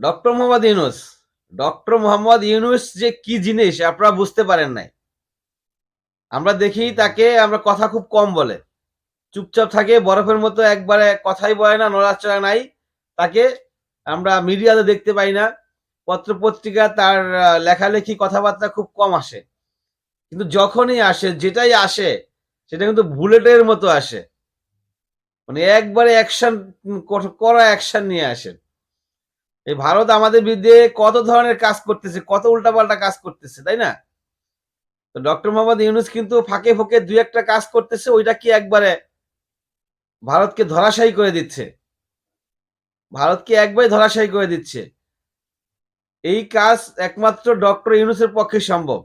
Doctor Mohammad Yunus doctor Mohammad Yunus যে কি জিনিস, আপনারা বুঝতে পারেন নাই। আমরা দেখি তাকে, আমরা কথা খুব কম বলে। চুপচাপ থাকে, বরফের মতো একবারে কথাই বলে না, নড়াচড়া নাই। তাকে আমরা মিডিয়াতে দেখতে পাই না। পত্র পত্রিকা তার লেখালেখি কথাবার্তা খুব কম আসে। কিন্তু যখনই আসে, যেটাই আসে, সেটা কিন্তু বুলেটের মতো আসে। মানে একবারে অ্যাকশন করা অ্যাকশন নিয়ে আসে। এই ভারত আমাদের বিরুদ্ধে কত ধরনের কাজ করতেছে, কত উল্টাপাল্টা কাজ করতেছে, তাই না? তো ডক্টর মোহাম্মদ ইউনুস কিন্তু ফাঁকে ফোঁকে দুই একটা কাজ করতেছে, ওইটা কি একবারে ভারতকে ধরাশায়ী করে দিচ্ছে? ভারতকে একবারে ধরাশায়ী করে দিচ্ছে। এই কাজ একমাত্র ডক্টর ইউনুসের পক্ষে সম্ভব।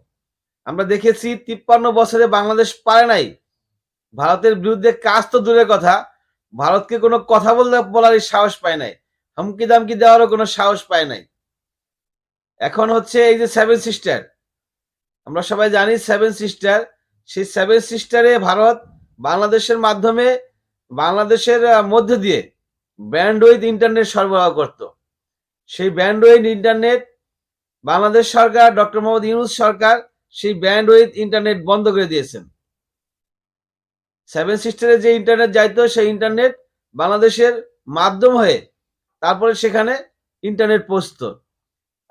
আমরা দেখেছি তিপ্পান্ন বছরে বাংলাদেশ পারে নাই। ভারতের বিরুদ্ধে কাজ তো দূরের কথা, ভারতকে কোনো কথা বলতে বলারই সাহস পায় নাই। হুমকি দামকি দেওয়ারও কোনো সাহস পায় নাই। এখন হচ্ছে এই যে সেভেন সিস্টার আমরা সবাই জানি সেভেন সিস্টার সেই সেভেন সিস্টারে ভারত বাংলাদেশের মাধ্যমে, বাংলাদেশের মধ্যে দিয়ে ব্যান্ডউইথ ইন্টারনেট সরবরাহ করত। সেই ব্যান্ডউইথ ইন্টারনেট বাংলাদেশ সরকার ডক্টর মোহাম্মদ ইউনুস সরকার সেই ব্যান্ডউইথ ইন্টারনেট বন্ধ করে দিয়েছেন। সেভেন সিস্টারে যে ইন্টারনেট যাইতো, সেই ইন্টারনেট বাংলাদেশের মাধ্যম হয়ে তারপরে সেখানে ইন্টারনেট পৌঁছত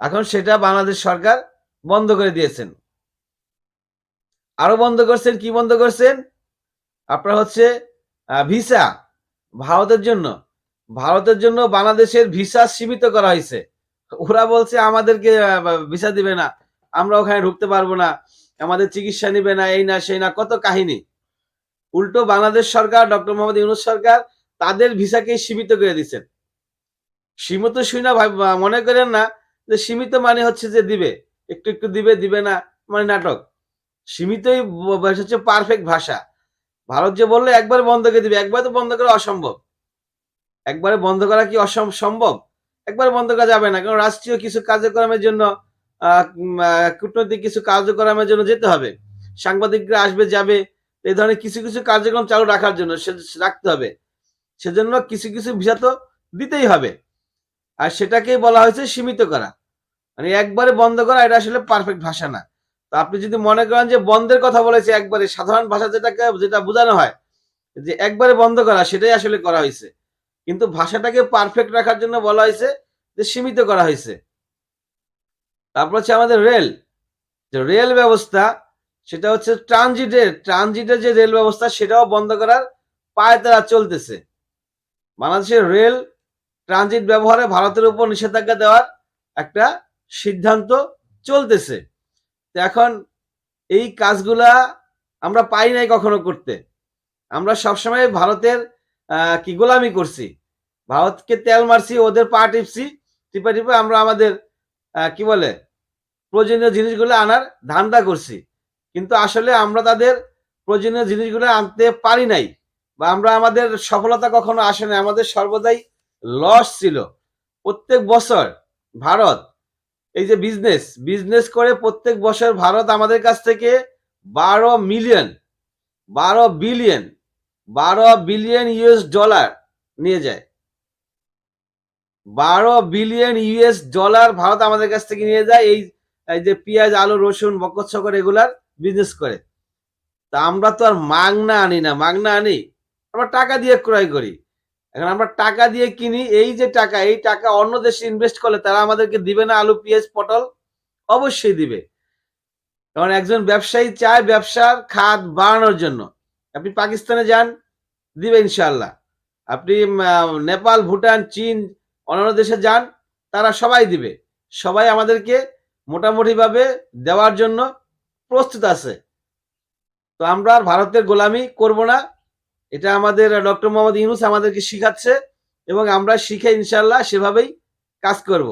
এখন সেটা বাংলাদেশ সরকার বন্ধ করে দিয়েছেন। আরও বন্ধ করছেন, কি বন্ধ করছেন? আপনার হচ্ছে ভিসা ভারতের জন্য। ভারতের জন্য বাংলাদেশের ভিসা সীমিত করা হয়েছে। ওরা বলছে, আমাদেরকে ভিসা দিবে না। আমরা ওখানে ঢুকতে পারব না। আমাদের চিকিৎসা নিবে না, এই না, সেই না। কত কাহিনী। উল্টো বাংলাদেশ সরকার, ডক্টর মোহাম্মদ ইউনুস সরকার তাদের ভিসাকে সীমিত করে দিচ্ছেন সীমিত শুই না ভাব- মনে করেন না যে সীমিত মানে হচ্ছে যে দিবে। একটু একটু দিবে দিবে না মানে নাটক। সীমিতই হচ্ছে পারফেক্ট ভাষা। ভারত যে বললে, একবার বন্ধ করে দিবে। একবার তো বন্ধ করা অসম্ভব। একবারে বন্ধ করা কি সম্ভব? একবার বন্ধ করা যাবে না। কারণ রাষ্ট্রীয় কিছু কার্যক্রমের জন্য কূটনৈতিক কিছু কার্যক্রমের জন্য যেতে হবে। সাংবাদিকরা আসবে, যাবে এই ধরনের কিছু কিছু কার্যক্রম চালু রাখার জন্য রাখতে হবে। সেজন্য কিছু কিছু ভিসা তো দিতেই হবে। আর সেটাকেই বলা হয়েছে সীমিত করা। মানে একবারে বন্ধ করা, এটা আসলে পারফেক্ট ভাষা না। তো আপনি যদি মনে করেন যে বন্ধের কথা বলেছে একবারে, সাধারণ ভাষা যেটাকে, যেটা বোঝানো হয়, যে একবারে বন্ধ করা, সেটাই আসলে করা হয়েছে। কিন্তু ভাষাটাকে পারফেক্ট রাখার জন্য বলা হয়েছে যে সীমিত করা হয়েছে। তারপর হচ্ছে আমাদের রেল যে রেল ব্যবস্থা, সেটা হচ্ছে ট্রানজিটের ট্রানজিটের যে রেল ব্যবস্থা, সেটাও বন্ধ করার পায়ে তারা চলতেছে। বাংলাদেশের রেল ট্রানজিট ব্যবহারে ভারতের উপর নিষেধাজ্ঞা দেওয়ার একটা সিদ্ধান্ত চলতেছে। তো এখন এই কাজগুলা আমরা পাই নাই কখনো করতে। আমরা সবসময় ভারতের কি গোলামি করছি। ভারতকে তেল মারছি, ওদের পা টিপছি, টিপে টিপে আমরা আমাদের কি বলে, প্রয়োজনীয় জিনিসগুলো আনার ধান্দা করছি। কিন্তু আসলে আমরা তাদের প্রয়োজনীয় জিনিসগুলো আনতে পারি নাই বা আমরা আমাদের সফলতা কখনো আসে না আমাদের সর্বদাই লস ছিল। প্রত্যেক বছর ভারত, এই যে বিজনেস বিজনেস করে প্রত্যেক বছর ভারত আমাদের কাছ থেকে বারো মিলিয়ন বারো বিলিয়ন বারো বিলিয়ন ইউএস ডলার নিয়ে যায়। বারো বিলিয়ন ইউএস ডলার ভারত আমাদের কাছ থেকে নিয়ে যায় এই যে পেঁয়াজ, আলু, রসুন, বকর এগুলার বিজনেস করে। তা আমরা তো আর মাগনা আনি না মাগনা আনি, আমরা টাকা দিয়ে ক্রয় করি। এখন আমরা টাকা দিয়ে কিনি, এই যে টাকা, এই টাকা অন্য দেশে ইনভেস্ট করলে তারা আমাদেরকে দিবে না আলু, পেঁয়াজ, পটল? অবশ্যই দিবে। কারণ একজন ব্যবসায়ী চায় ব্যবসার খাত বাড়ানোর জন্য। আপনি পাকিস্তানে যান, দিবে ইনশাল্লাহ আপনি নেপাল, ভুটান, চীন, অন্যান্য দেশে যান, তারা সবাই দিবে। সবাই আমাদেরকে মোটামুটি ভাবে দেওয়ার জন্য প্রস্তুত আছে। তো আমরা ভারতের গোলামি করব না। এটা আমাদের ডক্টর মোহাম্মদ ইউনুস আমাদেরকে শিখাচ্ছে এবং আমরা শিখে ইনশাল্লাহ সেভাবেই কাজ করব।